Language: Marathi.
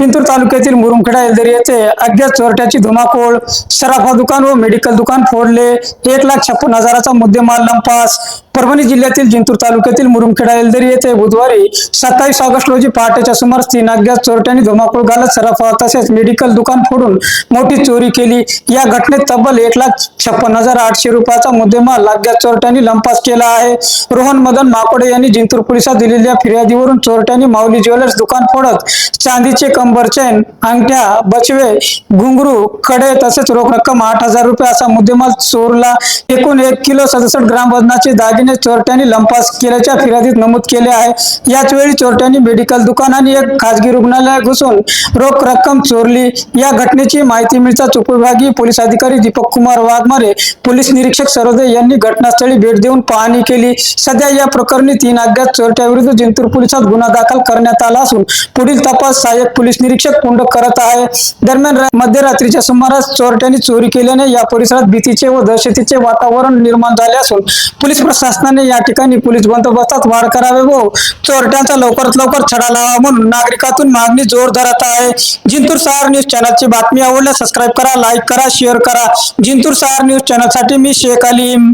जिंतूर तालुक्यातील मुरुमखेडा एलदरी येथे अज्ञात चोरट्याची धुमाकूळ सराफा दुकान व मेडिकल दुकान फोडले. एक लाख छप्पन हजाराचा मुद्देमाल लंपास. परभणी जिल्ह्यातील जिंतूर तालुक्यातील मुरुमखेडा एलदरी येथे बुधवारी सत्तावीस ऑगस्ट रोजी पहाटेच्या सुमारास तीन अज्ञात चोरट्यांनी धुमाकूळ घालत सराफा तसेच मेडिकल दुकान फोडून मोठी चोरी केली. या घटनेत तब्बल एक लाख छप्पन हजार आठशे रुपयाचा मुद्देमाल अज्ञात चोरट्यांनी लंपास केला आहे. रोहन मदन माकोडे यांनी जिंतूर पोलिसात दिलेल्या फिर्यादीवरून चोरट्यांनी माऊली ज्वेलर्स दुकान फोडत चांदीचे कंबर चैन अंगठ्या बचवे घुंगरू कडे तसेच रोख रक्कम आठ हजार रुपये असा मुद्देमाल चोरला. एकूण एक किलो सदुसष्ट ग्राम वजनाचे दागिने चोरट्यांनी लंपास केल्याच्या फिर्यादीत नमूद केले आहे. याच वेळी चोरट्यांनी मेडिकल दुकान आणि एक खासगी रुग्णालयात घुसून रोख रक्कम चोरली. या घटनेची माहिती मिळताच उपविभागीय पोलीस अधिकारी दीपक कुमार वाघमारे पोलीस निरीक्षक सरोदे यांनी घटनास्थळी भेट देऊन पाहणी केली. सध्या या प्रकरणी तीन अज्ञात चोरट्याविरुद्ध जिंतूर पोलिसात गुन्हा दाखल करण्यात आला असून पुढील तपास सहाय्यक पोलीस निरीक्षक पुंड करत आहे. दरम्यान मध्यरात्रीच्या सुमारास चोरट्यांनी चोरी केल्याने या परिसरात भीतीचे व दहशतीचे वातावरण निर्माण झाले असून पोलीस प्रशासन प्रशासनाने या ठिकाणी पोलीस बंदोबस्तात वाढ करावे व चोरट्यांचा लवकरात लवकर छडा लावा म्हणून नागरिकातून मागणी जोर धरत आहे. जिंतूर सहार न्यूज चॅनलची बातमी आवडल्यास सबस्क्राईब करा लाईक करा शेअर करा. जिंतूर सहार न्यूज चॅनलसाठी मी शेख अलीम.